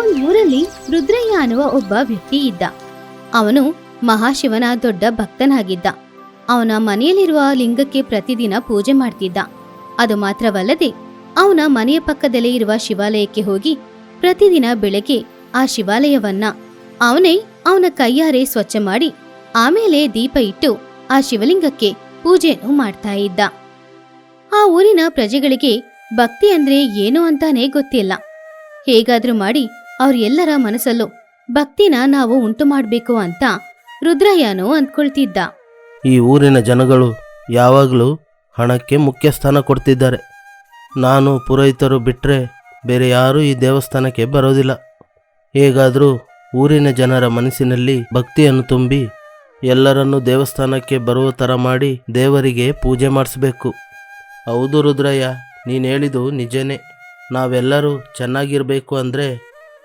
ಊರಲ್ಲಿ ರುದ್ರಯ್ಯ ಅನ್ನುವ ಒಬ್ಬ ವ್ಯಕ್ತಿ ಇದ್ದ. ಅವನು ಮಹಾಶಿವನ ದೊಡ್ಡ ಭಕ್ತನಾಗಿದ್ದ. ಅವನ ಮನೆಯಲ್ಲಿರುವ ಲಿಂಗಕ್ಕೆ ಪ್ರತಿದಿನ ಪೂಜೆ ಮಾಡ್ತಿದ್ದ. ಅದು ಮಾತ್ರವಲ್ಲದೆ, ಅವನ ಮನೆಯ ಪಕ್ಕದಲ್ಲೇ ಇರುವ ಶಿವಾಲಯಕ್ಕೆ ಹೋಗಿ ಪ್ರತಿದಿನ ಬೆಳಗ್ಗೆ ಆ ಶಿವಾಲಯವನ್ನ ಅವನೇ ಅವನ ಕೈಯಾರೆ ಸ್ವಚ್ಛ ಮಾಡಿ ಆಮೇಲೆ ದೀಪ ಇಟ್ಟು ಆ ಶಿವಲಿಂಗಕ್ಕೆ ಪೂಜೆಯನ್ನು ಮಾಡ್ತಾ ಇದ್ದ. ಆ ಊರಿನ ಪ್ರಜೆಗಳಿಗೆ ಭಕ್ತಿ ಅಂದ್ರೆ ಏನು ಅಂತಾನೆ ಗೊತ್ತಿಲ್ಲ. ಹೇಗಾದ್ರೂ ಮಾಡಿ ಅವ್ರ ಎಲ್ಲರ ಮನಸ್ಸಲ್ಲೂ, ಭಕ್ತಿನ ನಾವು ಉಂಟು ಮಾಡಬೇಕು ಅಂತ ರುದ್ರಯ್ಯನು ಅಂದ್ಕೊಳ್ತಿದ್ದ. ಈ ಊರಿನ ಜನಗಳು ಯಾವಾಗಲೂ ಹಣಕ್ಕೆ ಮುಖ್ಯ ಸ್ಥಾನ ಕೊಡ್ತಿದ್ದಾರೆ. ನಾನು ಪುರೋಹಿತರು ಬಿಟ್ಟರೆ ಬೇರೆ ಯಾರೂ ಈ ದೇವಸ್ಥಾನಕ್ಕೆ ಬರೋದಿಲ್ಲ. ಹೇಗಾದರೂ ಊರಿನ ಜನರ ಮನಸ್ಸಿನಲ್ಲಿ ಭಕ್ತಿಯನ್ನು ತುಂಬಿ ಎಲ್ಲರನ್ನೂ ದೇವಸ್ಥಾನಕ್ಕೆ ಬರುವ ಥರ ಮಾಡಿ ದೇವರಿಗೆ ಪೂಜೆ ಮಾಡಿಸ್ಬೇಕು. ಹೌದು ರುದ್ರಯ್ಯ, ನೀನು ಹೇಳಿದು ನಿಜನೇ. ನಾವೆಲ್ಲರೂ ಚೆನ್ನಾಗಿರಬೇಕು ಅಂದರೆ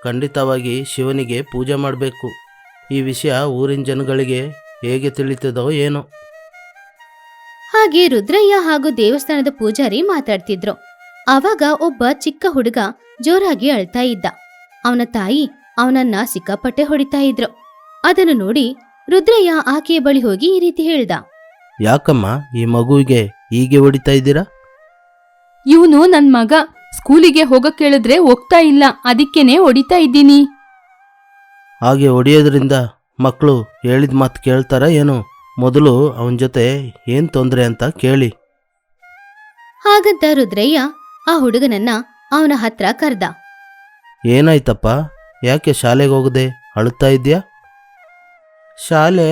ಖಂಡಿತವಾಗಿ ಶಿವನಿಗೆ ಪೂಜೆ ಮಾಡಬೇಕು. ಈ ವಿಷಯ ಊರಿನ ಜನಗಳಿಗೆ ಹೇಗೆ ತಿಳಿತದೋ ಏನೋ. ಹಾಗೆ ರುದ್ರಯ್ಯ ಹಾಗೂ ದೇವಸ್ಥಾನದ ಪೂಜಾರಿ ಮಾತಾಡ್ತಿದ್ರು. ಆವಾಗ ಒಬ್ಬ ಚಿಕ್ಕ ಹುಡುಗ ಜೋರಾಗಿ ಅಳ್ತಾ ಇದ್ದ. ಅವನ ತಾಯಿ ಅವನನ್ನ ಸಿಕ್ಕಾಪಟ್ಟೆ ಹೊಡಿತಾ ಇದ್ರು. ಅದನ್ನು ನೋಡಿ ರುದ್ರಯ್ಯ ಆಕೆಯ ಬಳಿ ಹೋಗಿ ಈ ರೀತಿ ಹೇಳ್ದ. ಯಾಕಮ್ಮ ಈ ಮಗುವಿಗೆ ಹೀಗೆ ಹೊಡಿತಾ ಇದ್ದೀರಾ? ಇವನು ನನ್ನ ಮಗ. ಸ್ಕೂಲಿಗೆ ಹೋಗಕ್ ಕೇಳಿದ್ರೆ ಹೋಗ್ತಾ ಇಲ್ಲ. ಅದಕ್ಕೇನೆ ಹೊಡಿತಾ ಇದ್ದೀನಿ. ಹಾಗೆ ಹೊಡೆಯೋದ್ರಿಂದ ಮಕ್ಕಳು ಹೇಳಿದ ಮಾತು ಕೇಳ್ತಾರ ಏನು? ಮೊದಲು ಅವನ ಜೊತೆ ಏನು ತೊಂದರೆ ಅಂತ ಕೇಳಿ. ಹಾಗಂತ ರುದ್ರಯ್ಯ ಆ ಹುಡುಗನನ್ನ ಅವನ ಹತ್ರ ಕರ್ದ. ಏನಾಯ್ತಪ್ಪ? ಯಾಕೆ ಶಾಲೆಗೆ ಹೋಗದೆ ಅಳುತ್ತಾ ಇದೆಯಾ? ಶಾಲೆ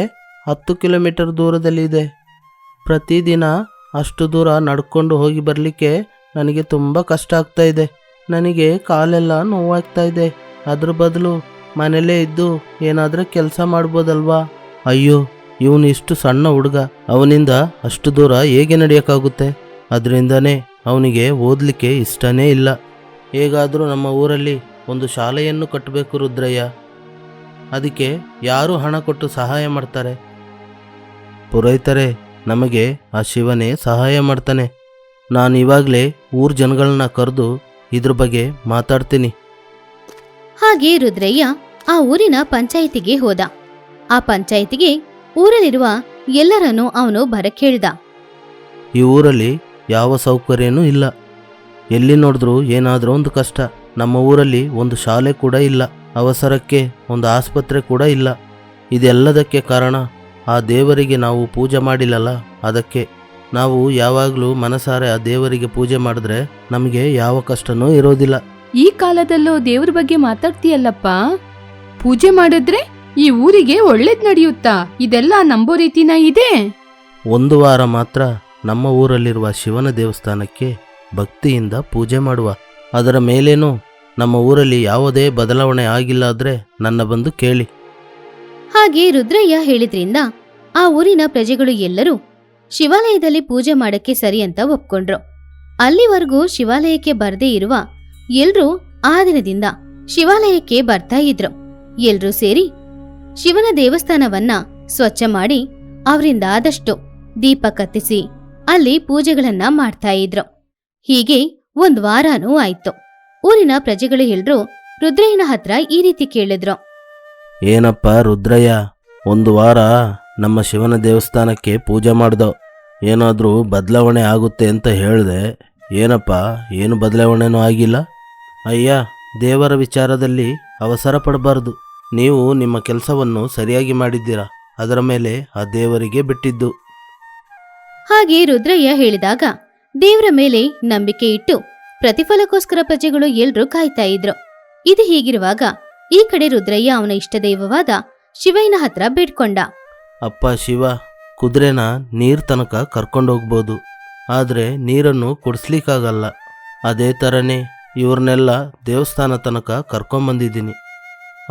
ಹತ್ತು ಕಿಲೋಮೀಟರ್ ದೂರದಲ್ಲಿದೆ. ಪ್ರತಿದಿನ ಅಷ್ಟು ದೂರ ನಡ್ಕೊಂಡು ಹೋಗಿ ಬರಲಿಕ್ಕೆ ನನಗೆ ತುಂಬ ಕಷ್ಟ ಆಗ್ತಾ ಇದೆ. ನನಗೆ ಕಾಲೆಲ್ಲ ನೋವಾಗ್ತಾ ಇದೆ. ಅದ್ರ ಬದಲು ಮನೇಲೇ ಇದ್ದು ಏನಾದರೂ ಕೆಲಸ ಮಾಡ್ಬೋದಲ್ವಾ? ಅಯ್ಯೋ, ಇವನು ಇಷ್ಟು ಸಣ್ಣ ಹುಡುಗ. ಅವನಿಂದ ಅಷ್ಟು ದೂರ ಹೇಗೆ ನಡೆಯೋಕ್ಕಾಗುತ್ತೆ? ಅದರಿಂದನೇ ಅವನಿಗೆ ಓದಲಿಕ್ಕೆ ಇಷ್ಟನೇ ಇಲ್ಲ. ಹೇಗಾದರೂ ನಮ್ಮ ಊರಲ್ಲಿ ಒಂದು ಶಾಲೆಯನ್ನು ಕಟ್ಟಬೇಕು ರುದ್ರಯ್ಯ. ಅದಕ್ಕೆ ಯಾರು ಹಣ ಕೊಟ್ಟು ಸಹಾಯ ಮಾಡ್ತಾರೆ? ಪುರೋಹಿತರೆ, ನಮಗೆ ಆ ಶಿವನೇ ಸಹಾಯ ಮಾಡ್ತಾನೆ. ನಾನು ಇವಾಗಲೇ ಊರ್ ಜನಗಳನ್ನ ಕರೆದು ಇದ್ರ ಬಗ್ಗೆ ಮಾತಾಡ್ತೀನಿ. ಹಾಗೆ ರುದ್ರಯ್ಯ ಆ ಊರಿನ ಪಂಚಾಯಿತಿಗೆ ಹೋದ. ಆ ಪಂಚಾಯಿತಿಗೆ ಊರಲ್ಲಿರುವ ಎಲ್ಲರನ್ನೂ ಅವನು ಬರಕ್ಕೆ ಹೇಳ್ದ ಈ ಊರಲ್ಲಿ ಯಾವ ಸೌಕರ್ಯನೂ ಇಲ್ಲ. ಎಲ್ಲಿ ನೋಡಿದ್ರೂ ಏನಾದರೂ ಒಂದು ಕಷ್ಟ. ನಮ್ಮ ಊರಲ್ಲಿ ಒಂದು ಶಾಲೆ ಕೂಡ ಇಲ್ಲ. ಅವಸರಕ್ಕೆ ಒಂದು ಆಸ್ಪತ್ರೆ ಕೂಡ ಇಲ್ಲ. ಇದೆಲ್ಲದಕ್ಕೆ ಕಾರಣ ಆ ದೇವರಿಗೆ ನಾವು ಪೂಜೆ ಮಾಡಿಲ್ಲಲ್ಲ ಅದಕ್ಕೆ. ನಾವು ಯಾವಾಗಲೂ ಮನಸಾರೆ ಆ ದೇವರಿಗೆ ಪೂಜೆ ಮಾಡಿದ್ರೆ ನಮಗೆ ಯಾವ ಕಷ್ಟನೂ ಇರೋದಿಲ್ಲ. ಈ ಕಾಲದಲ್ಲೂ ದೇವ್ರ ಬಗ್ಗೆ ಮಾತಾಡ್ತೀಯಲ್ಲಪ್ಪ? ಪೂಜೆ ಮಾಡಿದ್ರೆ ಈ ಊರಿಗೆ ಒಳ್ಳೇದ್ ನಡೆಯುತ್ತಾ? ಇದೆಲ್ಲ ನಂಬೋ ರೀತಿನ ಇದೆ? ಒಂದು ವಾರ ಮಾತ್ರ ನಮ್ಮ ಊರಲ್ಲಿರುವ ಶಿವನ ದೇವಸ್ಥಾನಕ್ಕೆ ಭಕ್ತಿಯಿಂದ ಪೂಜೆ ಮಾಡುವ. ಅದರ ಮೇಲೇನು ನಮ್ಮ ಊರಲ್ಲಿ ಯಾವುದೇ ಬದಲಾವಣೆ ಆಗಿಲ್ಲ ಆದ್ರೆ ನನ್ನ ಬಂದು ಕೇಳಿ. ಹಾಗೆ ರುದ್ರಯ್ಯ ಹೇಳಿದ್ರಿಂದ ಆ ಊರಿನ ಪ್ರಜೆಗಳು ಎಲ್ಲರೂ ಶಿವಾಲಯದಲ್ಲಿ ಪೂಜೆ ಮಾಡಕ್ಕೆ ಸರಿ ಅಂತ ಒಪ್ಕೊಂಡ್ರು. ಅಲ್ಲಿವರೆಗೂ ಶಿವಾಲಯಕ್ಕೆ ಬರದೇ ಇರುವ ಎಲ್ರೂ ಆ ದಿನದಿಂದ ಶಿವಾಲಯಕ್ಕೆ ಬರ್ತಾ ಇದ್ರು. ಎಲ್ರೂ ಸೇರಿ ಶಿವನ ದೇವಸ್ಥಾನವನ್ನ ಸ್ವಚ್ಛ ಮಾಡಿ ಅವರಿಂದ ಆದಷ್ಟು ದೀಪ ಕತ್ತಿಸಿ ಅಲ್ಲಿ ಪೂಜೆಗಳನ್ನ ಮಾಡ್ತಾ ಇದ್ರು. ಹೀಗೆ ಒಂದ್ ವಾರನೂ ಆಯ್ತು. ಊರಿನ ಪ್ರಜೆಗಳು ಎಲ್ರೂ ರುದ್ರಯ್ಯನ ಹತ್ರ ಈ ರೀತಿ ಕೇಳಿದ್ರು. ಏನಪ್ಪ ರುದ್ರಯ್ಯ, ಒಂದು ವಾರ? ನಮ್ಮ ಶಿವನ ದೇವಸ್ಥಾನಕ್ಕೆ ಪೂಜೆ ಮಾಡ್ದೋ. ಏನಾದರೂ ಬದಲಾವಣೆ ಆಗುತ್ತೆ ಅಂತ ಹೇಳಿದೆ, ಏನಪ್ಪ, ಏನು ಬದಲಾವಣೆನೂ ಆಗಿಲ್ಲ? ಅಯ್ಯ, ದೇವರ ವಿಚಾರದಲ್ಲಿ ಅವಸರ ಪಡಬಾರ್ದು. ನೀವು ನಿಮ್ಮ ಕೆಲಸವನ್ನು ಸರಿಯಾಗಿ ಮಾಡಿದ್ದೀರಾ? ಅದರ ಮೇಲೆ ಆ ದೇವರಿಗೆ ಬಿಟ್ಟಿದ್ದು. ಹಾಗೆ ರುದ್ರಯ್ಯ ಹೇಳಿದಾಗ, ದೇವರ ಮೇಲೆ ನಂಬಿಕೆ ಇಟ್ಟು ಪ್ರತಿಫಲಕ್ಕೋಸ್ಕರ ಪ್ರಜೆಗಳು ಎಲ್ರೂ ಕಾಯ್ತಾ ಇದ್ರು. ಇದು ಹೀಗಿರುವಾಗ ಈ ಕಡೆ ರುದ್ರಯ್ಯ ಅವನ ಇಷ್ಟದೈವವಾದ ಶಿವಯ್ಯನ ಹತ್ರ ಬೇಡ್ಕೊಂಡ. ಅಪ್ಪ ಶಿವ, ಕುದುರೆನ ನೀರ್ ತನಕ ಕರ್ಕೊಂಡೋಗ್ಬೋದು ಆದರೆ ನೀರನ್ನು ಕುಡಿಸ್ಲಿಕ್ಕಾಗಲ್ಲ. ಅದೇ ಥರನೇ ಇವ್ರನ್ನೆಲ್ಲ ದೇವಸ್ಥಾನ ತನಕ ಕರ್ಕೊಂಬಂದಿದ್ದೀನಿ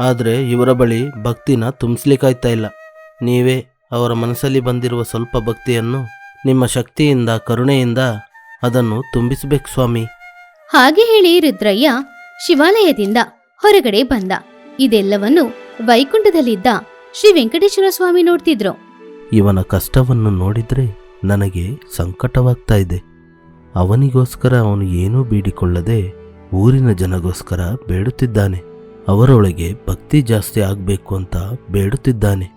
ಆದರೆ ಇವರ ಬಳಿ ಭಕ್ತಿನ ತುಂಬಿಸ್ಲಿಕ್ಕಾಯ್ತಾ ಇಲ್ಲ. ನೀವೇ ಅವರ ಮನಸ್ಸಲ್ಲಿ ಬಂದಿರುವ ಸ್ವಲ್ಪ ಭಕ್ತಿಯನ್ನು ನಿಮ್ಮ ಶಕ್ತಿಯಿಂದ, ಕರುಣೆಯಿಂದ ಅದನ್ನು ತುಂಬಿಸಬೇಕು ಸ್ವಾಮಿ. ಹಾಗೆ ಹೇಳಿ ರುದ್ರಯ್ಯ ಶಿವಾಲಯದಿಂದ ಹೊರಗಡೆ ಬಂದ. ಇದೆಲ್ಲವನ್ನು ವೈಕುಂಠದಲ್ಲಿದ್ದ ಶ್ರೀ ವೆಂಕಟೇಶ್ವರ ಸ್ವಾಮಿ ನೋಡ್ತಿದ್ರು. ಇವನ ಕಷ್ಟವನ್ನು ನೋಡಿದರೆ ನನಗೆ ಸಂಕಟವಾಗ್ತಾ ಇದೆ. ಅವನಿಗೋಸ್ಕರ ಅವನು ಏನೂ ಬೇಡಿಕೊಳ್ಳದೆ ಊರಿನ ಜನಗೋಸ್ಕರ ಬೇಡುತ್ತಿದ್ದಾನೆ. ಅವರೊಳಗೆ ಭಕ್ತಿ ಜಾಸ್ತಿ ಆಗಬೇಕು ಅಂತ ಬೇಡುತ್ತಿದ್ದಾನೆ.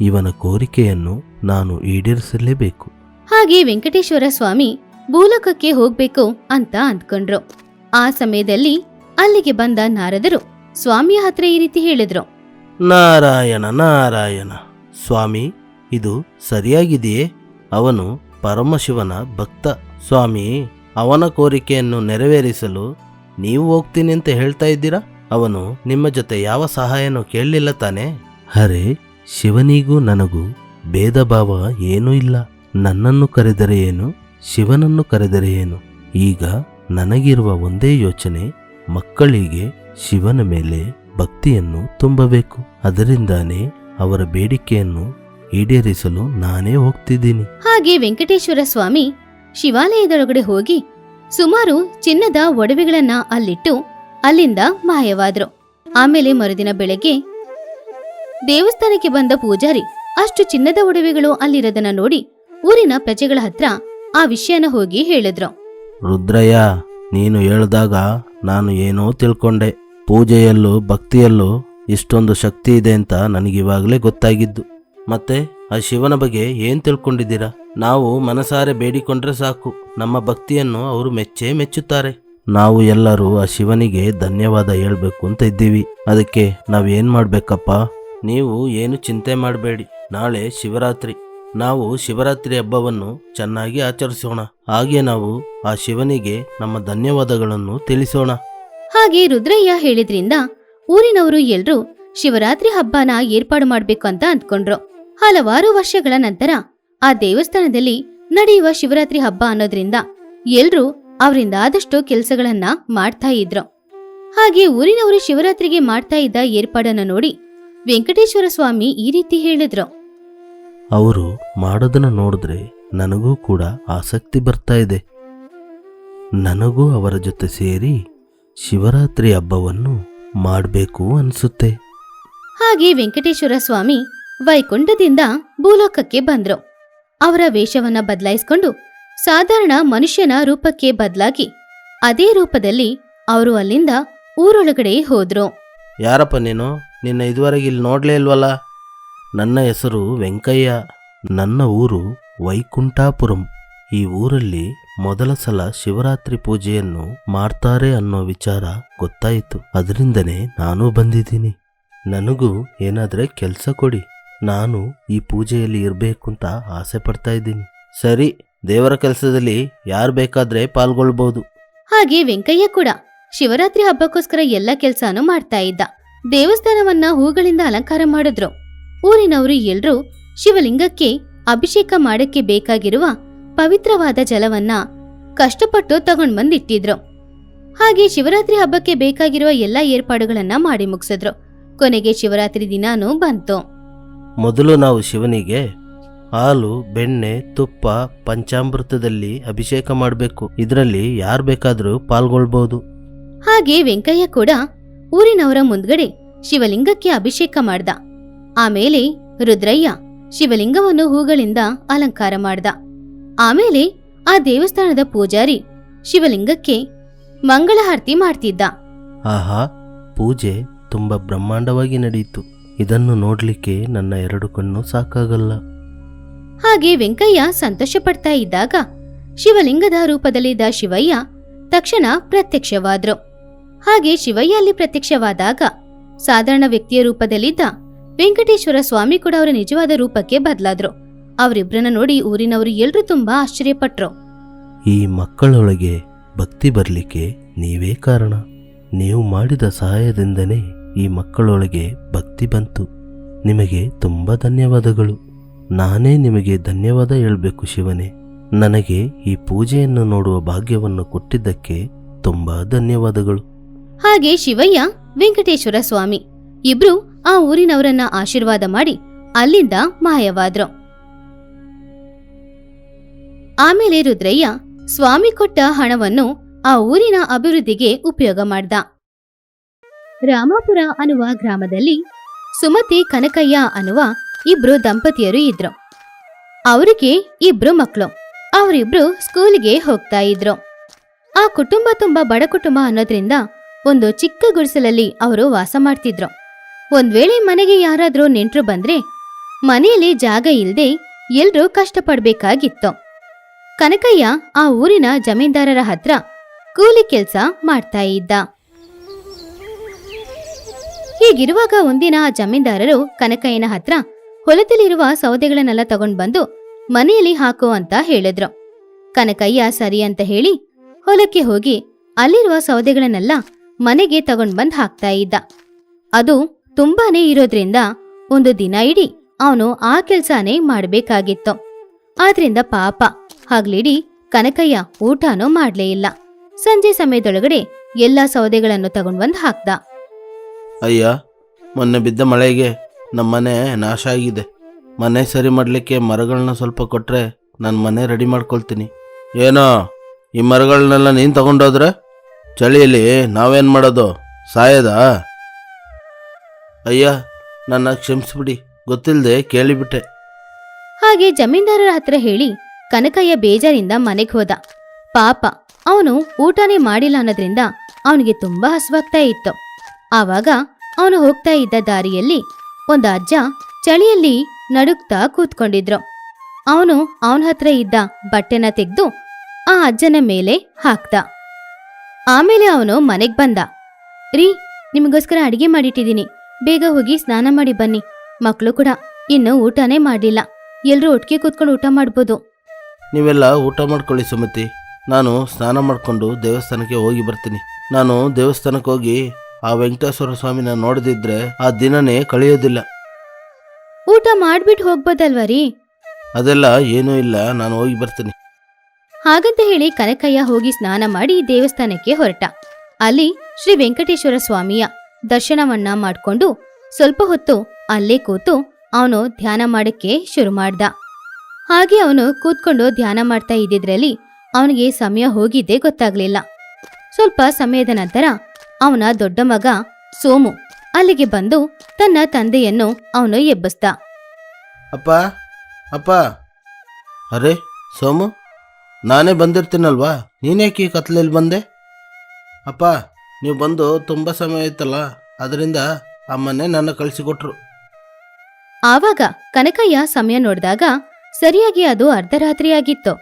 ಇವನ ಕೋರಿಕೆಯನ್ನು ನಾನು ಈಡೇರಿಸಲೇಬೇಕು. ಹಾಗೆ ವೆಂಕಟೇಶ್ವರ ಸ್ವಾಮಿ ಭೂಲೋಕಕ್ಕೆ ಹೋಗ್ಬೇಕು ಅಂತ ಅಂದ್ಕೊಂಡ್ರು. ಆ ಸಮಯದಲ್ಲಿ ಅಲ್ಲಿಗೆ ಬಂದ ನಾರದರು ಸ್ವಾಮಿಯ ಹತ್ರ ಈ ರೀತಿ ಹೇಳಿದ್ರು. ನಾರಾಯಣ ನಾರಾಯಣ. ಸ್ವಾಮಿ, ಇದು ಸರಿಯಾಗಿದೆಯೇ? ಅವನು ಪರಮಶಿವನ ಭಕ್ತ. ಸ್ವಾಮಿ, ಅವನ ಕೋರಿಕೆಯನ್ನು ನೆರವೇರಿಸಲು ನೀವು ಹೋಗ್ತೀನಿ ಅಂತ ಹೇಳ್ತಾ ಇದ್ದೀರಾ? ಅವನು ನಿಮ್ಮ ಜೊತೆ ಯಾವ ಸಹಾಯನೂ ಕೇಳಲಿಲ್ಲ ತಾನೆ? ಹರೇ ಶಿವನಿಗೂ ನನಗೂ ಭೇದ ಭಾವ ಏನೂ ಇಲ್ಲ. ನನ್ನನ್ನು ಕರೆದರೆ ಏನು? ಶಿವನನ್ನು ಕರೆದರೆ ಏನು? ಈಗ ನನಗಿರುವ ಒಂದೇ ಯೋಚನೆ, ಮಕ್ಕಳಿಗೆ ಶಿವನ ಮೇಲೆ ಭಕ್ತಿಯನ್ನು ತುಂಬಬೇಕು. ಅದರಿಂದಾನೇ ಅವರ ಬೇಡಿಕೆಯನ್ನು ಈಡೇರಿಸಲು ನಾನೇ ಹೋಗ್ತಿದ್ದೀನಿ. ಹಾಗೆ ವೆಂಕಟೇಶ್ವರ ಸ್ವಾಮಿ ಶಿವಾಲಯದೊಳಗಡೆ ಹೋಗಿ ಸುಮಾರು ಚಿನ್ನದ ಒಡವೆಗಳನ್ನ ಅಲ್ಲಿಟ್ಟು ಅಲ್ಲಿಂದ ಮಾಯವಾದ್ರು. ಆಮೇಲೆ ಮರುದಿನ ಬೆಳಗ್ಗೆ ದೇವಸ್ಥಾನಕ್ಕೆ ಬಂದ ಪೂಜಾರಿ ಅಷ್ಟು ಚಿನ್ನದ ಒಡವೆಗಳು ಅಲ್ಲಿರೋದನ್ನ ನೋಡಿ ಊರಿನ ಪ್ರಜೆಗಳ ಹತ್ರ ಆ ವಿಷಯನ ಹೋಗಿ ಹೇಳಿದ್ರು. ರುದ್ರಯ್ಯ ನೀನು ಹೇಳ್ದಾಗ ನಾನು ಏನೋ ತಿಳ್ಕೊಂಡೆ. ಪೂಜೆಯಲ್ಲೂ ಭಕ್ತಿಯಲ್ಲೂ ಇಷ್ಟೊಂದು ಶಕ್ತಿ ಇದೆ ಅಂತ ನನಗಿವಾಗಲೇ ಗೊತ್ತಾಗಿದ್ದು. ಮತ್ತೆ ಆ ಶಿವನ ಬಗ್ಗೆ ಏನು ತಿಳ್ಕೊಂಡಿದ್ದೀರಾ? ನಾವು ಮನಸಾರೆ ಬೇಡಿಕೊಂಡ್ರೆ ಸಾಕು. ನಮ್ಮ ಭಕ್ತಿಯನ್ನು ಅವರು ಮೆಚ್ಚೇ ಮೆಚ್ಚುತ್ತಾರೆ. ನಾವು ಎಲ್ಲರೂ ಆ ಶಿವನಿಗೆ ಧನ್ಯವಾದ ಹೇಳ್ಬೇಕು ಅಂತ ಇದ್ದೀವಿ. ಅದಕ್ಕೆ ನಾವೇನು ಮಾಡಬೇಕಪ್ಪ? ನೀವು ಏನು ಚಿಂತೆ ಮಾಡಬೇಡಿ. ನಾಳೆ ಶಿವರಾತ್ರಿ. ನಾವು ಶಿವರಾತ್ರಿ ಹಬ್ಬವನ್ನು ಚೆನ್ನಾಗಿ ಆಚರಿಸೋಣ. ಹಾಗೆ ನಾವು ಆ ಶಿವನಿಗೆ ನಮ್ಮ ಧನ್ಯವಾದಗಳನ್ನು ತಿಳಿಸೋಣ. ಹಾಗೆ ರುದ್ರಯ್ಯ ಹೇಳಿದ್ರಿಂದ ಊರಿನವರು ಎಲ್ರೂ ಶಿವರಾತ್ರಿ ಹಬ್ಬನ ಏರ್ಪಾಡು ಮಾಡ್ಬೇಕು ಅಂತ ಅಂದ್ಕೊಂಡ್ರು. ಹಲವಾರು ವರ್ಷಗಳ ನಂತರ ಆ ದೇವಸ್ಥಾನದಲ್ಲಿ ನಡೆಯುವ ಶಿವರಾತ್ರಿ ಹಬ್ಬ ಅನ್ನೋದ್ರಿಂದ ಎಲ್ರೂ ಅವರಿಂದ ಆದಷ್ಟು ಕೆಲಸಗಳನ್ನ ಮಾಡ್ತಾ ಇದ್ರು. ಹಾಗೆ ಊರಿನವರು ಶಿವರಾತ್ರಿಗೆ ಮಾಡ್ತಾ ಇದ್ದ ಏರ್ಪಾಡನ್ನ ನೋಡಿ ವೆಂಕಟೇಶ್ವರ ಸ್ವಾಮಿ ಈ ರೀತಿ ಹೇಳಿದ್ರು. ಅವರು ಮಾಡೋದನ್ನ ನೋಡಿದ್ರೆ ನನಗೂ ಕೂಡ ಆಸಕ್ತಿ ಬರ್ತಾ ಇದೆ. ನನಗೂ ಅವರ ಜೊತೆ ಸೇರಿ ಶಿವರಾತ್ರಿ ಹಬ್ಬವನ್ನು ಮಾಡಬೇಕು ಅನಿಸುತ್ತೆ. ಹಾಗೆ ವೆಂಕಟೇಶ್ವರ ಸ್ವಾಮಿ ವೈಕುಂಠದಿಂದ ಭೂಲೋಕಕ್ಕೆ ಬಂದ್ರು. ಅವರ ವೇಷವನ್ನ ಬದಲಾಯಿಸಿಕೊಂಡು ಸಾಧಾರಣ ಮನುಷ್ಯನ ರೂಪಕ್ಕೆ ಬದಲಾಗಿ ಅದೇ ರೂಪದಲ್ಲಿ ಅವರು ಅಲ್ಲಿಂದ ಊರೊಳಗಡೆ ಹೋದ್ರು. ಯಾರಪ್ಪ ನೀನು? ನಿನ್ನ ಇದುವರೆಗೆ ಇಲ್ಲಿ ನೋಡ್ಲೇ ಇಲ್ವಲ್ಲ? ನನ್ನ ಹೆಸರು ವೆಂಕಯ್ಯ. ನನ್ನ ಊರು ವೈಕುಂಠಾಪುರಂ. ಈ ಊರಲ್ಲಿ ಮೊದಲ ಸಲ ಶಿವರಾತ್ರಿ ಪೂಜೆಯನ್ನು ಮಾಡ್ತಾರೆ ಅನ್ನೋ ವಿಚಾರ ಗೊತ್ತಾಯಿತು. ಅದರಿಂದನೇ ನಾನು ಬಂದಿದ್ದೀನಿ. ನನಗೂ ಏನಾದರೆ ಕೆಲಸ ಕೊಡಿ. ನಾನು ಈ ಪೂಜೆಯಲ್ಲಿ ಇರಬೇಕು ಅಂತ ಆಸೆ ಪಡ್ತಾ ಇದ್ದೀನಿ. ಸರಿ, ದೇವರ ಕೆಲಸದಲ್ಲಿ ಯಾರು ಬೇಕಾದ್ರೆ ಪಾಲ್ಗೊಳ್ಬಹುದು ಹಾಗೆ ವೆಂಕಯ್ಯ ಕೂಡ ಶಿವರಾತ್ರಿ ಹಬ್ಬಕ್ಕೋಸ್ಕರ ಎಲ್ಲ ಕೆಲಸನೂ ಮಾಡ್ತಾ ಇದ್ದ. ದೇವಸ್ಥಾನವನ್ನ ಹೂಗಳಿಂದ ಅಲಂಕಾರ ಮಾಡಿದ್ರು. ಊರಿನವರು ಎಲ್ರೂ ಶಿವಲಿಂಗಕ್ಕೆ ಅಭಿಷೇಕ ಮಾಡಕ್ಕೆ ಬೇಕಾಗಿರುವ ಪವಿತ್ರವಾದ ಜಲವನ್ನ ಕಷ್ಟಪಟ್ಟು ತಗೊಂಡ್ ಬಂದಿಟ್ಟಿದ್ರು ಹಾಗೆ ಶಿವರಾತ್ರಿ ಹಬ್ಬಕ್ಕೆ ಬೇಕಾಗಿರುವ ಎಲ್ಲ ಏರ್ಪಾಡುಗಳನ್ನ ಮಾಡಿ ಮುಗಿಸಿದ್ರು. ಕೊನೆಗೆ ಶಿವರಾತ್ರಿ ದಿನಾನೂ ಬಂತು. ಮೊದಲು ನಾವು ಶಿವನಿಗೆ ಹಾಲು ಬೆಣ್ಣೆ ತುಪ್ಪ ಪಂಚಾಮೃತದಲ್ಲಿ ಅಭಿಷೇಕ ಮಾಡಬೇಕು. ಇದರಲ್ಲಿ ಯಾರು ಬೇಕಾದರೂ ಪಾಲ್ಗೊಳ್ಬಹುದು ಹಾಗೆ ವೆಂಕಯ್ಯ ಕೂಡ ಊರಿನವರ ಮುಂದ್ಗಡೆ ಶಿವಲಿಂಗಕ್ಕೆ ಅಭಿಷೇಕ ಮಾಡ್ದ. ಆಮೇಲೆ ರುದ್ರಯ್ಯ ಶಿವಲಿಂಗವನ್ನು ಹೂಗಳಿಂದ ಅಲಂಕಾರ ಮಾಡ್ದ. ಆಮೇಲೆ ಆ ದೇವಸ್ಥಾನದ ಪೂಜಾರಿ ಶಿವಲಿಂಗಕ್ಕೆ ಮಂಗಳಹಾರತಿ ಮಾಡ್ತಿದ್ದ. ಆಹಾ ಪೂಜೆ ತುಂಬಾ ಬ್ರಹ್ಮಾಂಡವಾಗಿ ನಡೆಯಿತು. ಇದನ್ನು ನೋಡ್ಲಿಕ್ಕೆ ನನ್ನ ಎರಡು ಕಣ್ಣು ಸಾಕಾಗಲ್ಲ. ಹಾಗೆ ವೆಂಕಯ್ಯ ಸಂತೋಷ ಪಡ್ತಾ ಇದ್ದಾಗ ಶಿವಲಿಂಗದ ರೂಪದಲ್ಲಿದ್ದ ಶಿವಯ್ಯ ತಕ್ಷಣ ಪ್ರತ್ಯಕ್ಷವಾದ್ರು. ಹಾಗೆ ಶಿವಯ್ಯ ಅಲ್ಲಿ ಪ್ರತ್ಯಕ್ಷವಾದಾಗ ಸಾಧಾರಣ ವ್ಯಕ್ತಿಯ ರೂಪದಲ್ಲಿದ್ದ ವೆಂಕಟೇಶ್ವರ ಸ್ವಾಮಿ ಕೂಡ ಅವರ ನಿಜವಾದ ರೂಪಕ್ಕೆ ಬದಲಾದ್ರು. ಅವರಿಬ್ಬರನ್ನ ನೋಡಿ ಊರಿನವರು ಎಲ್ರೂ ತುಂಬಾ ಆಶ್ಚರ್ಯಪಟ್ರು. ಈ ಮಕ್ಕಳೊಳಗೆ ಭಕ್ತಿ ಬರಲಿಕ್ಕೆ ನೀವೇ ಕಾರಣ. ನೀವು ಮಾಡಿದ ಸಹಾಯದಿಂದನೇ ಈ ಮಕ್ಕಳೊಳಗೆ ಭಕ್ತಿ ಬಂತು. ನಿಮಗೆ ತುಂಬ ಧನ್ಯವಾದಗಳು. ನಾನೇ ನಿಮಗೆ ಧನ್ಯವಾದ ಹೇಳಬೇಕು ಶಿವನೇ. ನನಗೆ ಈ ಪೂಜೆಯನ್ನು ನೋಡುವ ಭಾಗ್ಯವನ್ನು ಕೊಟ್ಟಿದ್ದಕ್ಕೆ ತುಂಬಾ ಧನ್ಯವಾದಗಳು. ಹಾಗೆ ಶಿವಯ್ಯ ವೆಂಕಟೇಶ್ವರ ಸ್ವಾಮಿ ಇಬ್ರು ಆ ಊರಿನವರನ್ನ ಆಶೀರ್ವಾದ ಮಾಡಿ ಅಲ್ಲಿಂದ ಮಾಯವಾದ್ರು. ಆಮೇಲೆ ರುದ್ರಯ್ಯ ಸ್ವಾಮಿ ಕೊಟ್ಟ ಹಣವನ್ನು ಆ ಊರಿನ ಅಭಿವೃದ್ಧಿಗೆ ಉಪಯೋಗ ಮಾಡ್ದ. ರಾಮಾಪುರ ಅನ್ನುವ ಗ್ರಾಮದಲ್ಲಿ ಸುಮತಿ, ಕನಕಯ್ಯ ಅನ್ನುವ ಇಬ್ರು ದಂಪತಿಯರು ಇದ್ರು. ಅವರಿಗೆ ಇಬ್ರು ಮಕ್ಕಳು ಅವರಿಬ್ರು ಸ್ಕೂಲ್ಗೆ ಹೋಗ್ತಾ ಇದ್ರು. ಆ ಕುಟುಂಬ ತುಂಬಾ ಬಡ ಕುಟುಂಬ ಅನ್ನೋದ್ರಿಂದ ಒಂದು ಚಿಕ್ಕ ಗುಡಿಸಲಲ್ಲಿ ಅವರು ವಾಸ ಮಾಡ್ತಿದ್ರು. ಒಂದ್ ವೇಳೆ ಮನೆಗೆ ಯಾರಾದ್ರೂ ನೆಂಟ್ರು ಬಂದ್ರೆ ಮನೆಯಲ್ಲಿ ಜಾಗ ಇಲ್ಲದೆ ಎಲ್ರೂ ಕಷ್ಟಪಡ್ಬೇಕಾಗಿತ್ತು. ಕನಕಯ್ಯ ಆ ಊರಿನ ಜಮೀನ್ದಾರರ ಹತ್ರ ಕೂಲಿ ಕೆಲಸ ಮಾಡ್ತಾ ಇದ್ದ. ಹೀಗಿರುವಾಗ ಒಂದಿನ ಆ ಜಮೀನ್ದಾರರು ಕನಕಯ್ಯನ ಹತ್ರ ಹೊಲದಲ್ಲಿರುವ ಸೌದೆಗಳನ್ನೆಲ್ಲ ತಗೊಂಡ್ ಬಂದು ಮನೆಯಲ್ಲಿ ಹಾಕು ಅಂತ ಹೇಳಿದ್ರು. ಕನಕಯ್ಯ ಸರಿ ಅಂತ ಹೇಳಿ ಹೊಲಕ್ಕೆ ಹೋಗಿ ಅಲ್ಲಿರುವ ಸೌದೆಗಳನ್ನೆಲ್ಲ ಮನೆಗೆ ತಗೊಂಡ್ ಬಂದ್ ಹಾಕ್ತಾ ಇದ್ದ. ಅದು ತುಂಬಾನೇ ಇರೋದ್ರಿಂದ ಒಂದು ದಿನ ಇಡೀ ಅವನು ಆ ಕೆಲ್ಸಾನೇ ಮಾಡ್ಬೇಕಾಗಿತ್ತು. ಆದ್ರಿಂದ ಪಾಪ ಹಗ್ಲಿಡೀ ಕನಕಯ್ಯ ಊಟನೂ ಮಾಡ್ಲೇ ಇಲ್ಲ. ಸಂಜೆ ಸಮಯದೊಳಗಡೆ ಎಲ್ಲಾ ಸೌದೆಗಳನ್ನು ತಗೊಂಡ್ ಬಂದು ಹಾಕ್ದ. ಅಯ್ಯ ಮೊನ್ನೆ ಬಿದ್ದ ಮಳೆಗೆ ನಮ್ಮನೆ ನಾಶ ಆಗಿದೆ. ಮನೆ ಸರಿ ಮಾಡಲಿಕ್ಕೆ ಮರಗಳನ್ನ ಸ್ವಲ್ಪ ಕೊಟ್ಟರೆ ನಾನು ಮನೆ ರೆಡಿ ಮಾಡ್ಕೊಳ್ತೀನಿ. ಏನೋ ಈ ಮರಗಳನ್ನೆಲ್ಲ ನೀನು ತಗೊಂಡೋದ್ರೆ? ಚಳಿಯಲ್ಲಿ ನಾವೇನು ಮಾಡೋದು? ಸಾಯದಾ? ಅಯ್ಯ ನನ್ನ ಕ್ಷಮಿಸ್ಬಿಡಿ ಗೊತ್ತಿಲ್ಲದೆ ಕೇಳಿಬಿಟ್ಟೆ. ಹಾಗೆ ಜಮೀನ್ದಾರರ ಹತ್ರ ಹೇಳಿ ಕನಕಯ್ಯ ಬೇಜಾರಿಂದ ಮನೆಗೆ ಹೋದ. ಪಾಪ, ಅವನು ಊಟನೇ ಮಾಡಿಲ್ಲ ಅನ್ನೋದ್ರಿಂದ ಅವನಿಗೆ ತುಂಬಾ ಹಸುವಾಗ್ತಾ ಇತ್ತು. ಆವಾಗ ಅವನು ಹೋಗ್ತಾ ಇದ್ದ ದಾರಿಯಲ್ಲಿ ಒಂದು ಅಜ್ಜ ಚಳಿಯಲ್ಲಿ ನಡುಕ್ತಾ ಕೂತ್ಕೊಂಡಿದ್ರು. ಅವನು ಅವನ ಹತ್ರ ಇದ್ದ ಬಟ್ಟೆನ ತೆಗೆದು ಆ ಅಜ್ಜನ ಮೇಲೆ ಹಾಕ್ದ. ಆಮೇಲೆ ಅವನು ಮನೆಗ್ ಬಂದ. ರೀ, ನಿಮಗೋಸ್ಕರ ಅಡಿಗೆ ಮಾಡಿಟ್ಟಿದ್ದೀನಿ. ಬೇಗ ಹೋಗಿ ಸ್ನಾನ ಮಾಡಿ ಬನ್ನಿ. ಮಕ್ಕಳು ಕೂಡ ಇನ್ನು ಊಟನೇ ಮಾಡಿಲ್ಲ ಎಲ್ರೂ ಒಟ್ಟಿಗೆ ಕೂತ್ಕೊಂಡು ಊಟ ಮಾಡ್ಬೋದು. ನೀವೆಲ್ಲ ಊಟ ಮಾಡ್ಕೊಳ್ಳಿ ಸುಮತಿ. ನಾನು ಸ್ನಾನ ಮಾಡಿಕೊಂಡು ದೇವಸ್ಥಾನಕ್ಕೆ ಹೋಗಿ ಬರ್ತೀನಿ. ನಾನು ದೇವಸ್ಥಾನಕ್ಕೆ ಹೋಗಿ ಆ ವೆಂಕಟೇಶ್ವರ ಸ್ವಾಮಿನ ನೋಡದಿದ್ರೆ ಆ ದಿನನೇ ಕಳೆಯೋದಿಲ್ಲ. ಊಟ ಮಾಡ್ಬಿಟ್ಟು ಹೋಗ್ಬೋದಲ್ವಾ ರೀ ಅದೆಲ್ಲ ಏನೂ ಇಲ್ಲ ನಾನು ಹೋಗಿ ಬರ್ತೀನಿ. ಹಾಗಂತ ಹೇಳಿ ಕನಕಯ್ಯ ಹೋಗಿ ಸ್ನಾನ ಮಾಡಿ ದೇವಸ್ಥಾನಕ್ಕೆ ಹೊರಟ. ಅಲ್ಲಿ ಶ್ರೀ ವೆಂಕಟೇಶ್ವರ ಸ್ವಾಮಿಯ ದರ್ಶನವನ್ನ ಮಾಡ್ಕೊಂಡು ಸ್ವಲ್ಪ ಹೊತ್ತು ಅಲ್ಲೇ ಕೂತು ಅವನು ಧ್ಯಾನ ಮಾಡಕ್ಕೆ ಶುರು ಮಾಡ್ದ. ಹಾಗೆ ಅವನು ಕೂತ್ಕೊಂಡು ಧ್ಯಾನ ಮಾಡ್ತಾ ಇದ್ದಿದ್ರಲ್ಲಿ ಅವನಿಗೆ ಸಮಯ ಹೋಗಿದ್ದೇ ಗೊತ್ತಾಗ್ಲಿಲ್ಲ. ಸ್ವಲ್ಪ ಸಮಯದ ನಂತರ ಅವನ ದೊಡ್ಡ ಮಗ ಸೋಮು ಅಲ್ಲಿಗೆ ಬಂದು ತನ್ನ ತಂದೆಯನ್ನು ಅವನು ಎಬ್ಬಿಸ್ದ. ಅಪ್ಪ ಅಪ್ಪ. ಅರೆ ಸೋಮು ನಾನೇ ಬಂದಿರ್ತೀನಲ್ವಾ? ನೀನೇಕೆ ಕತ್ಲಲ್ಲಿ ಬಂದೆ? ಅಪ್ಪ ನೀವು ಬಂದು ತುಂಬ ಸಮಯ ಆಯ್ತಲ್ಲ ಅದರಿಂದ ಅಮ್ಮನೇ ಮನೆ ನನ್ನ ಕಳಿಸಿಕೊಟ್ರು. ಆವಾಗ ಕನಕಯ್ಯ ಸಮಯ ನೋಡಿದಾಗ ಸರಿಯಾಗಿ ಅದು ಅರ್ಧರಾತ್ರಿಯಾಗಿತ್ತು.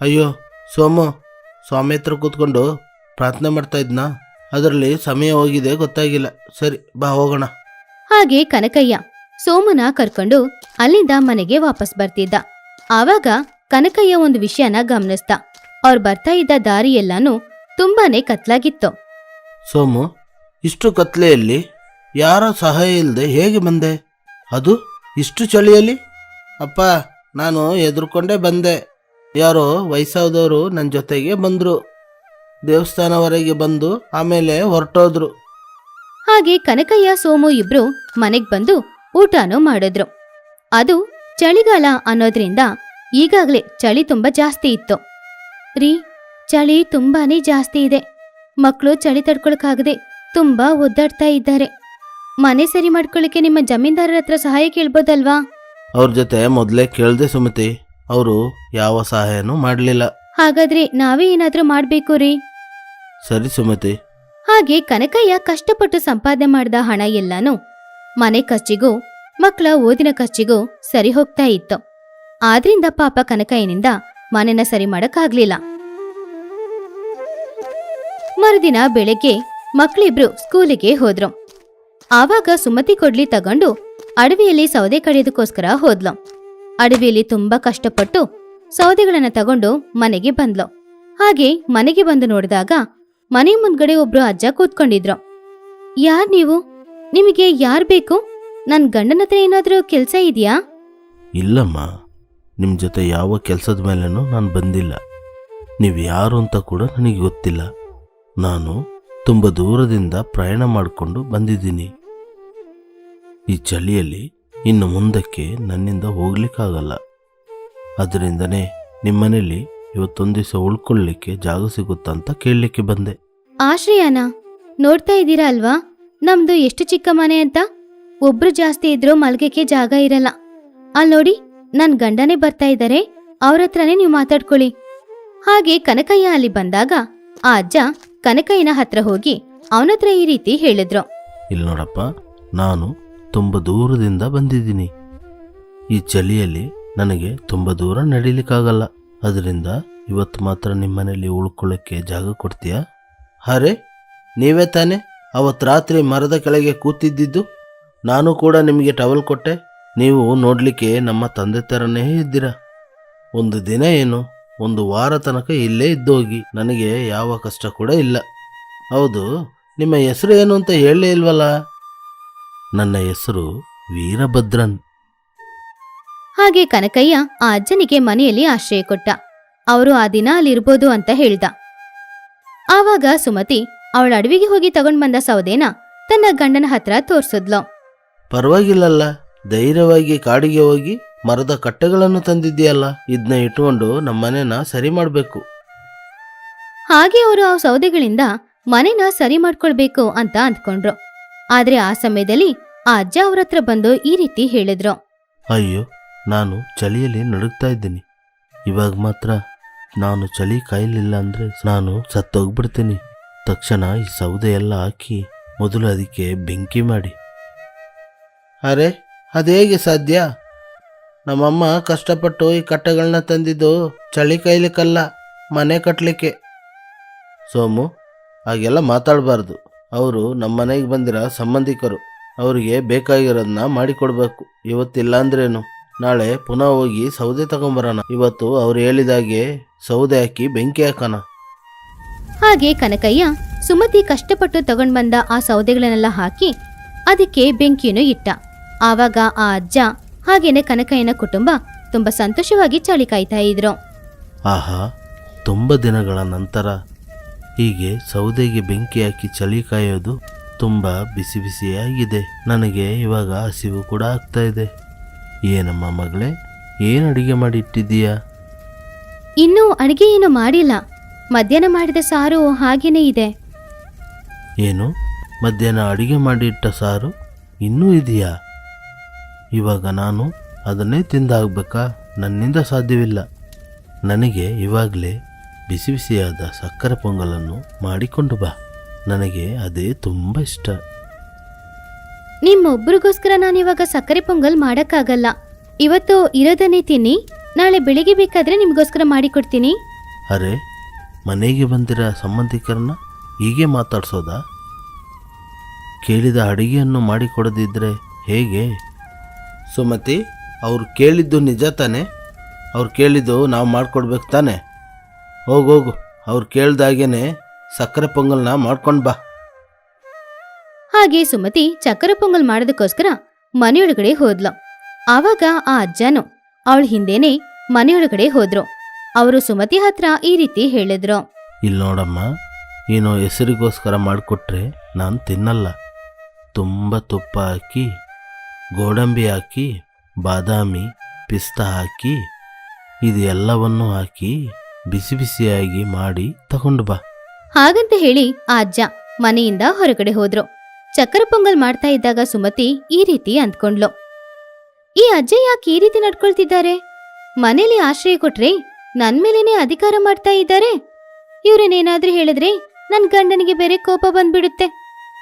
ಅಯ್ಯೋ ಸೋಮು ಸ್ವಾಮಿ ಹತ್ರ ಕೂತ್ಕೊಂಡು ಪ್ರಾರ್ಥನೆ ಮಾಡ್ತಾ ಇದ್ನಾ? ಅದರಲ್ಲಿ ಸಮಯ ಹೋಗಿದೆ ಗೊತ್ತಾಗಿಲ್ಲ. ಸರಿ ಬಾ ಹೋಗೋಣ. ಹಾಗೆ ಕನಕಯ್ಯ ಸೋಮನ ಕರ್ಕೊಂಡು ಅಲ್ಲಿಂದ ಮನೆಗೆ ವಾಪಸ್ ಬರ್ತಿದ್ದ. ಆವಾಗ ಕನಕಯ್ಯ ಒಂದು ವಿಷಯನ ಗಮನಿಸ್ದ. ಅವ್ರು ಬರ್ತಾ ಇದ್ದ ದಾರಿ ಎಲ್ಲಾನು ತುಂಬಾನೇ ಕತ್ಲಾಗಿತ್ತು. ಸೋಮು ಇಷ್ಟು ಕತ್ಲೆಯಲ್ಲಿ ಯಾರ ಸಹಾಯ ಇಲ್ಲದೆ ಹೇಗೆ ಬಂದೆ? ಅದು ಇಷ್ಟು ಚಳಿಯಲ್ಲಿ? ಅಪ್ಪ ನಾನು ಎದುರ್ಕೊಂಡೇ ಬಂದೆ. ಯಾರೋ ವಯಸ್ಸಾದವರು ನನ್ನ ಜೊತೆಗೆ ಬಂದರು. ದೇವಸ್ಥಾನವರೆಗೆ ಬಂದು ಆಮೇಲೆ ಹೊರಟೋದ್ರು. ಹಾಗೆ ಕನಕಯ್ಯ, ಸೋಮು ಇಬ್ರು ಮನೆಗ್ ಬಂದು ಊಟನೂ ಮಾಡಿದ್ರು. ಅದು ಚಳಿಗಾಲ ಅನ್ನೋದ್ರಿಂದ ಈಗಾಗಲೇ ಚಳಿ ತುಂಬಾ ಜಾಸ್ತಿ ಇತ್ತು. ರೀ, ಚಳಿ ತುಂಬಾನೇ ಜಾಸ್ತಿ ಇದೆ. ಮಕ್ಕಳು ಚಳಿ ತಡ್ಕೊಳಕ್ಕಾಗದೆ ತುಂಬಾ ಒದ್ದಾಡ್ತಾ ಇದ್ದಾರೆ. ಮನೆ ಸರಿ ಮಾಡ್ಕೊಳ್ಳಿಕ್ಕೆ ನಿಮ್ಮ ಜಮೀನ್ದಾರರ ಹತ್ರ ಸಹಾಯ ಕೇಳ್ಬೋದಲ್ವಾ? ಅವ್ರ ಜೊತೆ ಮೊದಲೇ ಕೇಳ್ದೆ ಸುಮತಿ. ಅವರು ಯಾವ ಸಹಾಯನೂ ಮಾಡಲಿಲ್ಲ. ಹಾಗಾದ್ರೆ ನಾವೇ ಏನಾದ್ರೂ ಮಾಡ್ಬೇಕು ರೀ? ಸರಿ ಸುಮತಿ. ಹಾಗೆ ಕನಕಯ್ಯ ಕಷ್ಟಪಟ್ಟು ಸಂಪಾದನೆ ಮಾಡಿದ ಹಣ ಎಲ್ಲಾನು ಮನೆ ಖರ್ಚಿಗೂ ಮಕ್ಕಳ ಓದಿನ ಖರ್ಚಿಗೂ ಸರಿ ಹೋಗ್ತಾ ಇತ್ತು. ಆದ್ರಿಂದ ಪಾಪ ಕನಕಯ್ಯನಿಂದ ಮನೆನ ಸರಿ ಮಾಡಕ್ಕಾಗ್ಲಿಲ್ಲ. ಮರುದಿನ ಬೆಳಗ್ಗೆ ಮಕ್ಕಳಿಬ್ರು ಸ್ಕೂಲಿಗೆ ಹೋದ್ರು. ಆವಾಗ ಸುಮತಿ ಕೊಡ್ಲಿ ತಗೊಂಡು ಅಡವಿಯಲ್ಲಿ ಸೌದೆ ಕಡಿಯೋದಕ್ಕೋಸ್ಕರ ಹೋದ್ಲು. ಅಡವಿಯಲ್ಲಿ ತುಂಬಾ ಕಷ್ಟಪಟ್ಟು ಸೌದೆಗಳನ್ನ ತಗೊಂಡು ಮನೆಗೆ ಬಂದ್ಲು. ಹಾಗೆ ಮನೆಗೆ ಬಂದು ನೋಡಿದಾಗ ಮನೆ ಮುಂದ್ಗಡೆ ಒಬ್ರು ಅಜ್ಜ ಕೂತ್ಕೊಂಡಿದ್ರು. ಯಾರ್ ನೀವು? ನಿಮಗೆ ಯಾರ್ ಬೇಕು? ನನ್ ಗಂಡನ ಹತ್ರ ಏನಾದ್ರೂ ಕೆಲ್ಸ ಇದೆಯಾ? ಇಲ್ಲಮ್ಮ. ನಿಮ್ಮ ಜೊತೆ ಯಾವ ಕೆಲಸದ ಮೇಲೇನೂ ನಾನು ಬಂದಿಲ್ಲ. ನೀವು ಯಾರು ಅಂತ ಕೂಡ ನನಗೆ ಗೊತ್ತಿಲ್ಲ. ನಾನು ತುಂಬ ದೂರದಿಂದ ಪ್ರಯಾಣ ಮಾಡಿಕೊಂಡು ಬಂದಿದ್ದೀನಿ. ಈ ಚಳಿಯಲ್ಲಿ ಇನ್ನು ಮುಂದಕ್ಕೆ ನನ್ನಿಂದ ಹೋಗ್ಲಿಕ್ಕಾಗಲ್ಲ. ಅದರಿಂದನೇ ನಿಮ್ಮನೇಲಿ ಇವತ್ತೊಂದು ದಿವಸ ಉಳ್ಕೊಳ್ಳಿಕ್ಕೆ ಜಾಗ ಸಿಗುತ್ತಂತ ಅಂತ ಕೇಳಲಿಕ್ಕೆ ಬಂದೆ. ಆಶ್ರಯನ ನೋಡ್ತಾ ಇದ್ದೀರಾ ಅಲ್ವಾ? ನಮ್ದು ಎಷ್ಟು ಚಿಕ್ಕ ಮನೆ ಅಂತ? ಒಬ್ರು ಜಾಸ್ತಿ ಇದ್ರೂ ಮಲ್ಗಕ್ಕೆ ಜಾಗ ಇರಲ್ಲ. ಅಲ್ ನೋಡಿ ನನ್ ಗಂಡನೇ ಬರ್ತಾ ಇದ್ದಾರೆ ಅವ್ರ ಹತ್ರನೇ ನೀವು ಮಾತಾಡ್ಕೊಳ್ಳಿ. ಹಾಗೆ ಕನಕಯ್ಯ ಅಲ್ಲಿ ಬಂದಾಗ ಆ ಅಜ್ಜ ಕನಕಯ್ಯನ ಹತ್ರ ಹೋಗಿ ಅವನತ್ರ ಈ ರೀತಿ ಹೇಳಿದ್ರು. ಇಲ್ಲಿ ನೋಡಪ್ಪ ನಾನು ತುಂಬ ದೂರದಿಂದ ಬಂದಿದ್ದೀನಿ. ಈ ಚಳಿಯಲ್ಲಿ ನನಗೆ ತುಂಬ ದೂರ ನಡೀಲಿಕ್ಕಾಗಲ್ಲ. ಅದರಿಂದ ಇವತ್ತು ಮಾತ್ರ ನಿಮ್ಮನೇಲಿ ಉಳ್ಕೊಳ್ಳೋಕ್ಕೆ ಜಾಗ ಕೊಡ್ತೀಯಾ? ಅರೆ, ನೀವೇ ತಾನೇ ಅವತ್ತು ರಾತ್ರಿ ಮರದ ಕೆಳಗೆ ಕೂತಿದ್ದಿದ್ದು? ನಾನು ಕೂಡ ನಿಮಗೆ ಟವಲ್ ಕೊಟ್ಟೆ. ನೀವು ನೋಡಲಿಕ್ಕೆ ನಮ್ಮ ತಂದೆ ಥರನೇ ಇದ್ದೀರಾ? ಒಂದು ದಿನ ಏನು, ಒಂದು ವಾರ ತನಕ ಇಲ್ಲೇ ಇದ್ದೋಗಿ ನನಗೆ ಯಾವ ಕಷ್ಟ ಕೂಡ ಇಲ್ಲ. ಹೌದು, ನಿಮ್ಮ ಹೆಸರು ಏನು ಅಂತ ಹೇಳಲೇ ಇಲ್ವಲ್ಲ? ನನ್ನ ಹೆಸರು ವೀರಭದ್ರನ್. ಹಾಗೆ ಕನಕಯ್ಯ ಆ ಅಜ್ಜನಿಗೆ ಮನೆಯಲ್ಲಿ ಆಶ್ರಯ ಕೊಟ್ಟ. ಅವರು ಆ ದಿನ ಅಲ್ಲಿರ್ಬೋದು ಅಂತ ಹೇಳ್ದ. ಆವಾಗ ಸುಮತಿ ಅವಳ ಅಡವಿಗೆ ಹೋಗಿ ತಗೊಂಡ್ ಬಂದ ಸೌದೆನ ತನ್ನ ಗಂಡನ ಹತ್ರ ತೋರ್ಸಿದ್ಲು. ಪರವಾಗಿಲ್ಲಲ್ಲ ಧೈರ್ಯವಾಗಿ ಕಾಡಿಗೆ ಹೋಗಿ ಮರದ ಕಟ್ಟೆಗಳನ್ನು ತಂದಿದ್ದೀಯಲ್ಲ ಇದನ್ನ ಇಟ್ಕೊಂಡು ನಮ್ಮನೆನ ಸರಿ ಮಾಡಬೇಕು. ಹಾಗೆ ಅವರು ಆ ಸೌದೆಗಳಿಂದ ಮನೆನ ಸರಿ ಮಾಡ್ಕೊಳ್ಬೇಕು ಅಂತ ಅಂದ್ಕೊಂಡ್ರು. ಆದ್ರೆ ಆ ಸಮಯದಲ್ಲಿ ಆ ಅಜ್ಜ ಅವ್ರ ಹತ್ರ ಬಂದು ಈ ರೀತಿ ಹೇಳಿದ್ರು. ಅಯ್ಯೋ ನಾನು ಚಳಿಯಲ್ಲಿ ನಡುಗ್ತಾ ಇದ್ದೀನಿ. ಇವಾಗ ಮಾತ್ರ ನಾನು ಚಳಿ ಕಾಯಲಿಲ್ಲ ಅಂದರೆ ನಾನು ಸತ್ತೋಗ್ಬಿಡ್ತೀನಿ. ತಕ್ಷಣ ಈ ಸೌದೆ ಎಲ್ಲ ಹಾಕಿ ಮೊದಲು ಅದಕ್ಕೆ ಬೆಂಕಿ ಮಾಡಿ. ಅರೆ ಅದೇಗೆ ಸಾಧ್ಯ? ನಮ್ಮಮ್ಮ ಕಷ್ಟಪಟ್ಟು ಈ ಕಟ್ಟೆಗಳನ್ನ ತಂದಿದ್ದು ಚಳಿ ಕಾಯ್ಲಿಕ್ಕಲ್ಲ ಮನೆ ಕಟ್ಟಲಿಕ್ಕೆ ಸೋಮು ಹಾಗೆಲ್ಲ ಮಾತಾಡಬಾರ್ದು. ಅವರು ನಮ್ಮ ಮನೆಗೆ ಬಂದಿರೋ ಸಂಬಂಧಿಕರು. ಅವರಿಗೆ ಬೇಕಾಗಿರೋದನ್ನ ಮಾಡಿಕೊಡ್ಬೇಕು. ಇವತ್ತಿಲ್ಲ ಅಂದ್ರೇನು ನಾಳೆ ಪುನಃ ಹೋಗಿ ಸೌದೆ ತಗೊಂಬರೋಣ. ಇವತ್ತು ಅವ್ರು ಹೇಳಿದಾಗೆ ಸೌದೆ ಹಾಕಿ ಬೆಂಕಿ ಹಾಕೋಣ. ಹಾಗೆ ಕನಕಯ್ಯ ಸುಮತಿ ಕಷ್ಟಪಟ್ಟು ತಗೊಂಡು ಬಂದ ಆ ಸೌದೆಗಳನ್ನೆಲ್ಲ ಹಾಕಿ ಅದಕ್ಕೆ ಬೆಂಕಿಯನ್ನು ಇಟ್ಟ. ಆವಾಗ ಆ ಅಜ್ಜ ಹಾಗೇನೆ ಕನಕಯ್ಯನ ಕುಟುಂಬ ತುಂಬಾ ಸಂತೋಷವಾಗಿ ಚಳಿ ಕಾಯ್ತಾ ಇದ್ರು. ಆಹಾ ತುಂಬ ದಿನಗಳ ನಂತರ ಹೀಗೆ ಸೌದೆಗೆ ಬೆಂಕಿ ಹಾಕಿ ಚಳಿ ಕಾಯೋದು ತುಂಬ ಬಿಸಿ ಬಿಸಿಯಾಗಿದೆ. ನನಗೆ ಇವಾಗ ಹಸಿವು ಕೂಡ ಆಗ್ತಾ ಇದೆ. ಏನಮ್ಮ ಮಗಳೇ ಏನು ಅಡುಗೆ ಮಾಡಿಟ್ಟಿದ್ದೀಯಾ? ಇನ್ನೂ ಅಡುಗೆ ಏನು ಮಾಡಿಲ್ಲ. ಮಧ್ಯಾಹ್ನ ಮಾಡಿದ ಸಾರು ಹಾಗೇನೇ ಇದೆ. ಏನು? ಮಧ್ಯಾಹ್ನ ಅಡುಗೆ ಮಾಡಿಟ್ಟ ಸಾರು ಇನ್ನೂ ಇದೆಯಾ? ಇವಾಗ ನಾನು ಅದನ್ನೇ ತಿಂದಾಗಬೇಕಾ? ನನ್ನಿಂದ ಸಾಧ್ಯವಿಲ್ಲ. ನನಗೆ ಇವಾಗಲೇ ಬಿಸಿ ಬಿಸಿಯಾದ ಸಕ್ಕರೆ ಪೊಂಗಲನ್ನು ಮಾಡಿಕೊಂಡು ಬಾ. ನನಗೆ ಅದೇ ತುಂಬ ಇಷ್ಟ. ನಿಮ್ಮೊಬ್ರಿಗೋಸ್ಕರ ನಾನಿವಾಗ ಸಕ್ಕರೆ ಪೊಂಗಲ್ ಮಾಡಕ್ಕಾಗಲ್ಲ. ಇವತ್ತು ಇರೋದನ್ನೇ ತಿನ್ನಿ ನಾಳೆ ಬೆಳಿಗ್ಗೆ ಬೇಕಾದ್ರೆ ನಿಮಗೋಸ್ಕರ ಮಾಡಿಕೊಡ್ತೀನಿ. ಅರೆ ಮನೆಗೆ ಬಂದಿರೋ ಸಂಬಂಧಿಕರನ್ನ ಹೀಗೆ ಮಾತಾಡ್ಸೋದಾ? ಕೇಳಿದ ಅಡುಗೆಯನ್ನು ಮಾಡಿಕೊಡದಿದ್ದರೆ ಹೇಗೆ? ಸುಮತಿ ಅವ್ರು ಕೇಳಿದ್ದು ನಿಜ ತಾನೆ? ಅವ್ರು ಕೇಳಿದ್ದು ನಾವು ಮಾಡಿಕೊಡ್ಬೇಕು ತಾನೆ? ಹೋಗೋಗು ಅವ್ರು ಕೇಳ್ದಾಗೇನೆ ಸಕ್ಕರೆ ಪೊಂಗಲ್ನ ಮಾಡ್ಕೊಂಡು ಬಾ. ಹಾಗೆ ಸುಮತಿ ಚಕ್ಕರೆ ಪೊಂಗಲ್ ಮಾಡೋದಕ್ಕೋಸ್ಕರ ಮನೆಯೊಳಗಡೆ ಹೋದ್ಲು. ಆವಾಗ ಆ ಅಜ್ಜನು ಅವಳ ಹಿಂದೇನೆ ಮನೆಯೊಳಗಡೆ ಹೋದ್ರು. ಅವರು ಸುಮತಿ ಹತ್ರ ಈ ರೀತಿ ಹೇಳಿದ್ರು. ಇಲ್ಲಿ ನೋಡಮ್ಮ ಏನು ಹೆಸರಿಗೋಸ್ಕರ ಮಾಡಿಕೊಟ್ರೆ ನಾನು ತಿನ್ನಲ್ಲ. ತುಂಬ ತುಪ್ಪ ಹಾಕಿ ಗೋಡಂಬಿ ಹಾಕಿ ಬಾದಾಮಿ ಪಿಸ್ತಾ ಹಾಕಿ ಇದು ಎಲ್ಲವನ್ನು ಹಾಕಿ ಬಿಸಿ ಬಿಸಿಯಾಗಿ ಮಾಡಿ ತಗೊಂಡು ಬಾ. ಹಾಗಂತ ಹೇಳಿ ಆ ಅಜ್ಜ ಮನೆಯಿಂದ ಹೊರಗಡೆ ಹೋದ್ರು. ಚಕ್ಕರೆ ಪೊಂಗಲ್ ಮಾಡ್ತಾ ಇದ್ದಾಗ ಸುಮತಿ ಈ ರೀತಿ ಅಂದ್ಕೊಂಡ್ಲು. ಈ ಅಜ್ಜ ಯಾಕೆ ಈ ರೀತಿ ನಡ್ಕೊಳ್ತಿದ್ದಾರೆ? ಮನೇಲಿ ಆಶ್ರಯ ಕೊಟ್ರೆ ನನ್ ಮೇಲೇನೆ ಅಧಿಕಾರ ಮಾಡ್ತಾ ಇದ್ದಾರೆ? ಇವ್ರನ್ನೇನಾದ್ರೂ ಹೇಳಿದ್ರೆ ನನ್ ಗಂಡನಿಗೆ ಬೇರೆ ಕೋಪ ಬಂದ್ಬಿಡುತ್ತೆ.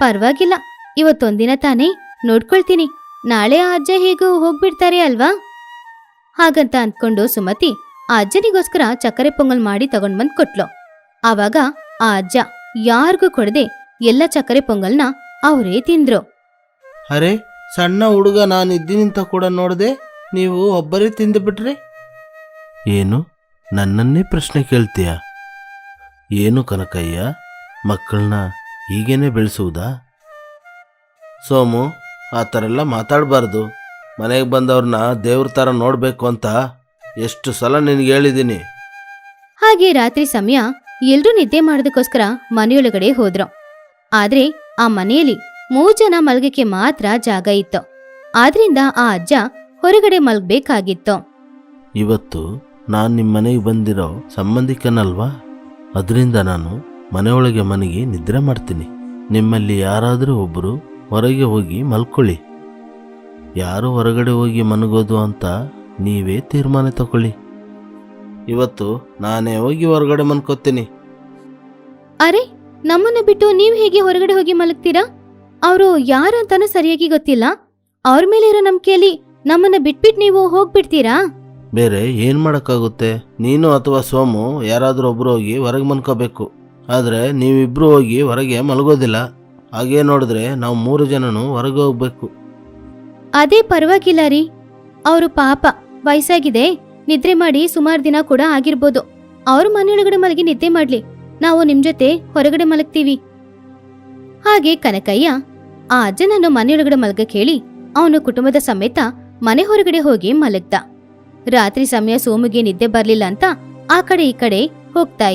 ಪರವಾಗಿಲ್ಲ, ಇವತ್ತೊಂದಿನ ತಾನೇ ನೋಡ್ಕೊಳ್ತೀನಿ. ನಾಳೆ ಆ ಅಜ್ಜ ಹೇಗೂ ಹೋಗ್ಬಿಡ್ತಾರೆ ಅಲ್ವಾ? ಹಾಗಂತ ಅಂದ್ಕೊಂಡು ಸುಮತಿ ಆ ಅಜ್ಜನಿಗೋಸ್ಕರ ಚಕ್ಕರೆ ಪೊಂಗಲ್ ಮಾಡಿ ತಗೊಂಡ್ ಬಂದ್ ಕೊಟ್ಲು. ಆವಾಗ ಆ ಅಜ್ಜ ಯಾರಿಗೂ ಕೊಡದೆ ಎಲ್ಲ ಚಕ್ಕರೆ ಪೊಂಗಲ್ನ ಅವರೇ ತಿಂದ್ರು. ಅರೆ ಸಣ್ಣ ಹುಡುಗ ನಾನು ಇದ್ದೀನಿಂತ ಕೂಡ ನೋಡದೆ ನೀವು ಒಬ್ಬರೇ ತಿಂದುಬಿಟ್ರಿ ಏನು? ನನ್ನನ್ನೇ ಪ್ರಶ್ನೆ ಕೇಳ್ತೀಯ? ಏನು ಕನಕಯ್ಯ ಮಕ್ಕಳನ್ನ ಹೀಗೇನೆ ಬೆಳೆಸುವುದಾ? ಸೋಮು ಆ ಥರ ಎಲ್ಲ ಮಾತಾಡಬಾರ್ದು. ಮನೆಗೆ ಬಂದವ್ರನ್ನ ದೇವ್ರ ಥರ ನೋಡಬೇಕು ಅಂತ ಎಷ್ಟು ಸಲ ನಿನಗೆ ಹೇಳಿದ್ದೀನಿ. ಹಾಗೆ ರಾತ್ರಿ ಸಮಯ ಎಲ್ರೂ ನಿದ್ದೆ ಮಾಡೋದಕ್ಕೋಸ್ಕರ ಮನೆಯೊಳಗಡೆ ಹೋದ್ರು. ಆದ್ರೆ ಆ ಮನೆಯಲ್ಲಿ ಮೂರು ಜನ ಮಲ್ಗಕ್ಕೆ ಮಾತ್ರ ಜಾಗ ಇತ್ತು. ಆದ್ರಿಂದ ಆ ಅಜ್ಜ ಹೊರಗಡೆ ಮಲಗಬೇಕಾಗಿತ್ತು. ಇವತ್ತು ನಾನು ನಿಮ್ಮ ಮನೆಗೆ ಬಂದಿರೋ ಸಂಬಂಧಿಕನಲ್ವಾ? ಅದರಿಂದ ನಾನು ಮನೆಯೊಳಗೆ ಮನೆಗೆ ನಿದ್ರೆ ಮಾಡ್ತೀನಿ. ನಿಮ್ಮಲ್ಲಿ ಯಾರಾದರೂ ಒಬ್ಬರು ಹೊರಗೆ ಹೋಗಿ ಮಲ್ಕೊಳ್ಳಿ. ಯಾರು ಹೊರಗಡೆ ಹೋಗಿ ಮನಗೋದು ಅಂತ ನೀವೇ ತೀರ್ಮಾನ ತಗೊಳ್ಳಿ. ಇವತ್ತು ನಾನೇ ಹೋಗಿ ಹೊರಗಡೆ ಮನ್ಕೋತೀನಿ ಅರೆ ನಮ್ಮನ್ನ ಬಿಟ್ಟು ನೀವು ಹೇಗೆ ಹೊರಗಡೆ ಹೋಗಿ ಮಲಗ್ತೀರಾ? ಅವರು ಯಾರಂತಾನೂ ಸರಿಯಾಗಿ ಗೊತ್ತಿಲ್ಲ. ಅವ್ರ ಮೇಲೆ ಇರೋ ನಂಬಿಕೆಯಲ್ಲಿ ನಮ್ಮನ್ನ ಬಿಟ್ಬಿಟ್ ನೀವು ಹೋಗ್ಬಿಡ್ತೀರಾ? ಬೇರೆ ಏನು ಮಾಡೋಕ್ಕಾಗುತ್ತೆ? ನೀನು ಅಥವಾ ಸೋಮು ಯಾರಾದರೂ ಒಬ್ಬರು ಹೋಗಿ ಹೊರಗೆ ಮಲ್ಕೋಬೇಕು. ಆದ್ರೆ ನೀವಿಬ್ರು ಹೋಗಿ ಹೊರಗೆ ಮಲಗೋದಿಲ್ಲ. ಹಾಗೆ ನೋಡಿದ್ರೆ ನಾವು ಮೂರು ಜನನು ಹೊರಗೆ ಹೋಗ್ಬೇಕು. ಅದೇ ಪರವಾಗಿಲ್ಲ ರೀ. ಅವರು ಪಾಪ ವಯಸ್ಸಾಗಿದೆ. ನಿದ್ರೆ ಮಾಡಿ ಸುಮಾರು ದಿನ ಕೂಡ ಆಗಿರ್ಬೋದು. ಅವ್ರ ಮನೆಯೊಳಗಡೆ ಮಲಗಿ ನಿದ್ದೆ ಮಾಡ್ಲಿ. ನಾವು ನಿಮ್ ಜೊತೆ ಹೊರಗಡೆ ಮಲಗ್ತೀವಿ. ಹಾಗೆ ಕನಕಯ್ಯ ಆ ಅಜ್ಜನನ್ನು ಮನೆಯೊಳಗಡೆ ಮಲಗಕ್ಕೆ ಹೇಳಿ ಅವನು ಕುಟುಂಬದ ಸಮೇತ ಮನೆ ಹೊರಗಡೆ ಹೋಗಿ ಮಲಗ್ದ. ರಾತ್ರಿ ಸಮಯ ಸೋಮುಗೆ ನಿದ್ದೆ ಬರ್ಲಿಲ್ಲ ಅಂತ ಆ ಕಡೆ ಈ ಕಡೆ ಹೋಗ್ತಾ